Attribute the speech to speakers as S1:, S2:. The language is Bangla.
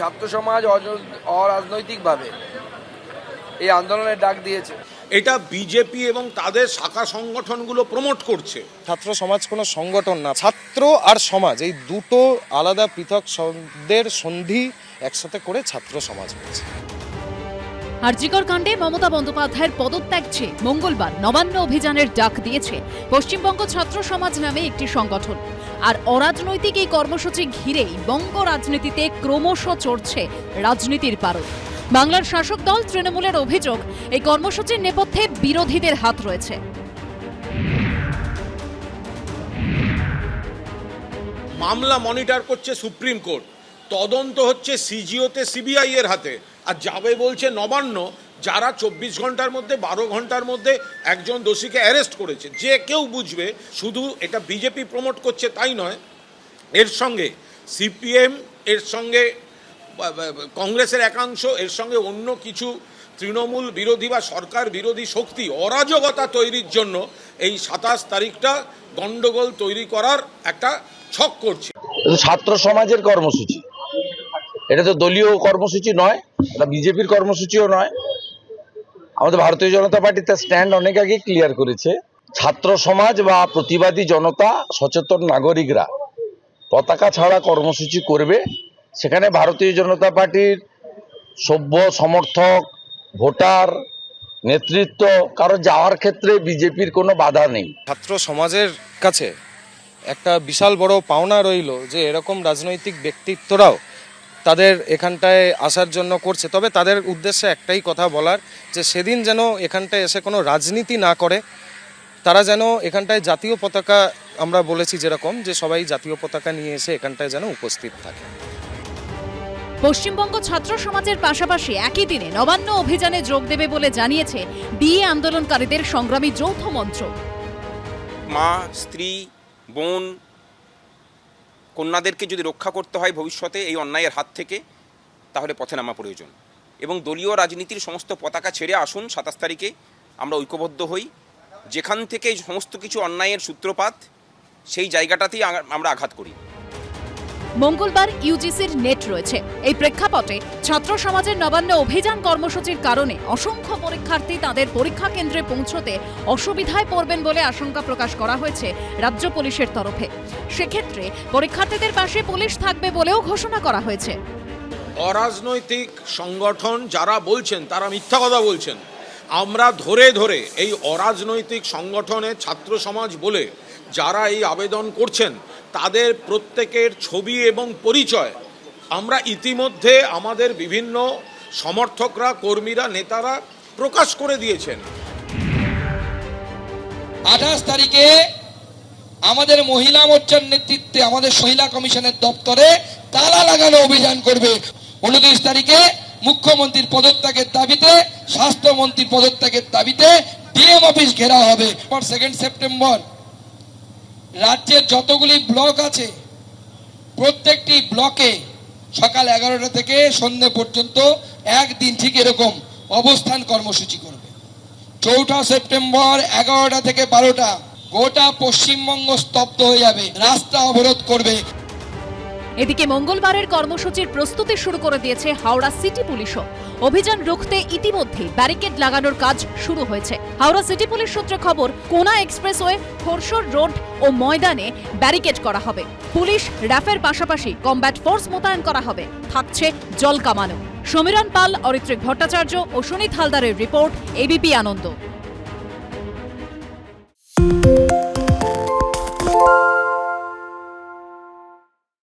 S1: ছাত্র সমাজ অজ- অরাজনৈতিকভাবে এই আন্দোলনের ডাক দিয়েছে।
S2: এটা বিজেপি এবং তাদের শাখা সংগঠনগুলো প্রমোট করছে।
S3: ছাত্র সমাজ কোনো সংগঠন না ছাত্র আর সমাজ এই দুটো আলাদা পৃথক শব্দের সন্ধি একসাথে করে ছাত্র সমাজ হয়েছে।
S4: আরজিকর কাণ্ডে মমতা বন্দ্যোপাধ্যায়ের পদত্যাগ চেয়ে মঙ্গলবার নবান্ন অভিযানের ডাক দিয়েছে পশ্চিমবঙ্গ ছাত্র সমাজ নামে একটি সংগঠন। আর অরাজনৈতিক এই কর্মসূচি ঘিরেই বঙ্গ রাজনীতিতে ক্রমশ চড়ছে রাজনীতির পারদ। বাংলার শাসক দল তৃণমূলের অভিযোগ, এই কর্মসূচির নেপথ্যে বিরোধীদের হাত রয়েছে।
S2: মামলা মনিটর করছে সুপ্রিম কোর্ট। তদন্ত হচ্ছে সিজিওতে সিবিআই এর হাতে। আর যাবে বলছে নবান্ন, যারা চব্বিশ ঘণ্টার মধ্যে, বারো ঘণ্টার মধ্যে একজন দোষীকে অ্যারেস্ট করেছে। যে কেউ বুঝবে, শুধু এটা বিজেপি প্রমোট করছে তাই নয়, এর সঙ্গে সিপিএম এর সঙ্গে কংগ্রেসের একাংশ, এর সঙ্গে অন্য কিছু তৃণমূল বিরোধী বা সরকার বিরোধী শক্তি অরাজকতা তৈরির জন্য এই সাতাশ তারিখটা গণ্ডগোল তৈরি করার একটা ছক করছে।
S5: ছাত্র সমাজের কর্মসূচি। এটা তো দলীয় কর্মসূচি নয় এটা বিজেপির কর্মসূচিও নয়। আমাদের ভারতীয় জনতা পার্টি তার স্ট্যান্ড অনেক আগে ক্লিয়ার করেছে। ছাত্র সমাজ বা প্রতিবাদী জনতা, সচেতন নাগরিকরা পতাকা ছাড়া কর্মসূচি করবে। সেখানে ভারতীয় জনতা পার্টির সভ্য সমর্থক, ভোটার, নেতৃত্ব, কারও যাওয়ার ক্ষেত্রে বিজেপির কোনো বাধা নেই।
S3: ছাত্র সমাজের কাছে একটা বিশাল বড় পাওনা রইল যে এরকম রাজনৈতিক ব্যক্তিত্বরাও তাদের এখানটায় আসার জন্য করছে। তবে তাদের উদ্দেশ্যে একটাই কথা বলার যে সেদিন যেন এখানটায় এসে কোনো রাজনীতি না করে তারা যেন এখানটায় জাতীয় পতাকা আমরা বলেছি যেরকম যে সবাই জাতীয় পতাকা নিয়ে এসে এখানটায় যেন উপস্থিত থাকে।
S4: পশ্চিমবঙ্গ ছাত্র সমাজের পাশাপাশি একই দিনে নবান্ন অভিযানে যোগ দেবে বলে জানিয়েছে ডিএ আন্দোলনকারীদের সংগ্রামী যৌথ মঞ্চ।
S6: মা স্ত্রী বোন কন্যাদেরকে যদি রক্ষা করতে হয় ভবিষ্যতে এই অন্যায়ের হাত থেকে, তাহলে পথে নামা প্রয়োজন। এবং দলীয় রাজনীতির সমস্ত পতাকা ছেড়ে আসুন সাতাশ তারিখে, আমরা ঐক্যবদ্ধ হই। যেখান থেকে সমস্ত কিছু অন্যায়ের সূত্রপাত, সেই জায়গাটাতেই আমরা আঘাত করি।
S4: মঙ্গলবার ইউজিসির নেট রয়েছে। এই প্রেক্ষাপটে ছাত্র সমাজের নবান্ন অভিযান কর্মসূচির কারণে অসংখ্য পরীক্ষার্থী তাদের পরীক্ষা কেন্দ্রে পৌঁছতে অসুবিধায় পড়বেন বলে আশঙ্কা প্রকাশ করা হয়েছে রাজ্য পুলিশের তরফে। সেক্ষেত্রে পরীক্ষার্থীদের পাশে পুলিশ থাকবে বলেও ঘোষণা করা হয়েছে।
S2: অরাজনৈতিক সংগঠন যারা বলছেন, তারা মিথ্যা কথা বলছেন। আমরা ধরে ধরে এই অরাজনৈতিক সংগঠনের ছাত্র সমাজ বলে যারা এই আবেদন করছেন, তাদের প্রত্যেকের ছবি এবং পরিচয় আমরা ইতিমধ্যে আমাদের বিভিন্ন সমর্থকরা, কর্মীরা, নেতারা প্রকাশ করে দিয়েছেন।
S7: আঠাশ তারিখে আমাদের মহিলা মোর্চার নেতৃত্বে আমাদের মহিলা কমিশনের দপ্তরে তালা লাগানো অভিযান করবে। উনত্রিশ তারিখে মুখ্যমন্ত্রীর পদত্যাগের দাবিতে, স্বাস্থ্যমন্ত্রীর পদত্যাগের দাবিতে ডিএম অফিস ঘেরা হবে। পর সেকেন্ড সেপ্টেম্বর রাজ্যের যতগুলি ব্লক আছে, প্রত্যেকটি ব্লকে সকাল এগারোটা থেকে সন্ধে পর্যন্ত একদিন ঠিক এরকম অবস্থান কর্মসূচি করবে। চৌঠা সেপ্টেম্বর এগারোটা থেকে বারোটা, গোটা পশ্চিমবঙ্গ স্তব্ধ হয়ে যাবে। রাস্তা অবরোধ করবে।
S4: এদিকে মঙ্গলবারের কর্মসূচির প্রস্তুতি শুরু করে দিয়েছে হাওড়া সিটি পুলিশও। অভিযান রুখতে ইতিমধ্যে ব্যারিকেড লাগানোর কাজ শুরু হয়েছে। হাওড়া সিটি পুলিশ সূত্রে খবর, কোনা এক্সপ্রেসওয়ে খোরশোর রোড ও ময়দানে ব্যারিকেড করা হবে। পুলিশ র্যাফের পাশাপাশি কমব্যাট ফোর্স মোতায়েন করা হবে। থাকছে জল কামানো। সমীরণ পাল, অরিত্রিক ভট্টাচার্য ও সুনীত হালদারের রিপোর্ট, এবিপি আনন্দ।